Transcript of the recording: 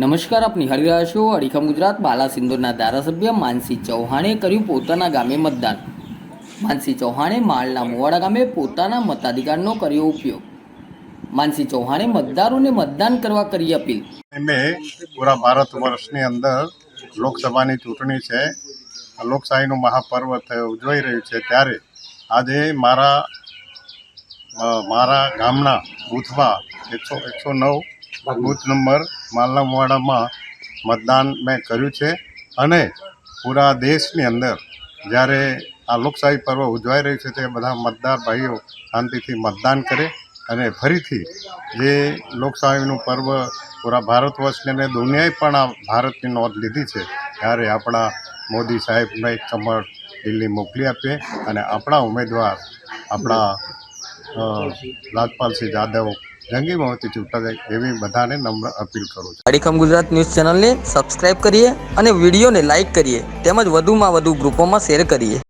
નમસ્કાર આપ નિહાળી રહ્યા છો અડીખમ ગુજરાત. બાલાસિંદોરના ધારાસભ્ય માનસી ચૌહાણે કર્યું પોતાના ગામે મતદાન. માનસી ચૌહાણે માળના મોવાડા ગામે પોતાના મતાધિકારનો કર્યો ઉપયોગ. માનસી ચૌહાણે મતદારોને મતદાન કરવા કરી અપીલ. મેં પૂરા ભારત વર્ષની અંદર લોકસભાની ચૂંટણી છે. લોકશાહીનું મહાપર્વ ઉજવાઈ રહ્યું છે. ત્યારે આજે મારા મારા ગામના બૂથમાં એકસો એકસો નવ બૂથ નંબર માલમવાડામાં મતદાન મેં કર્યું છે અને પૂરા દેશની અંદર જ્યારે આ લોકશાહી પર્વ ઉજવાઈ રહ્યું છે તે બધા મતદાર ભાઈઓ શાંતિથી મતદાન કરે અને ફરીથી જે લોકશાહીનું પર્વ પૂરા ભારત વર્ષને અને દુનિયાએ પણ આ ભારતની નોંધ લીધી છે, ત્યારે આપણા મોદી સાહેબને એક કમળ દિલ્હી મોકલી આપીએ અને આપણા ઉમેદવાર આપણા રાજપાલસિંહ જાદવ જંગી બહુમતી છૂટા જાય એવી બધાને નમ્ર અપીલ કરું છું. અડીખમ ગુજરાત ન્યૂઝ ચેનલને સબસ્ક્રાઇબ કરીએ અને વિડીયોને લાઇક કરીએ. તેમજ વધુમાં વધુ ગ્રુપોમાં શેર કરીએ.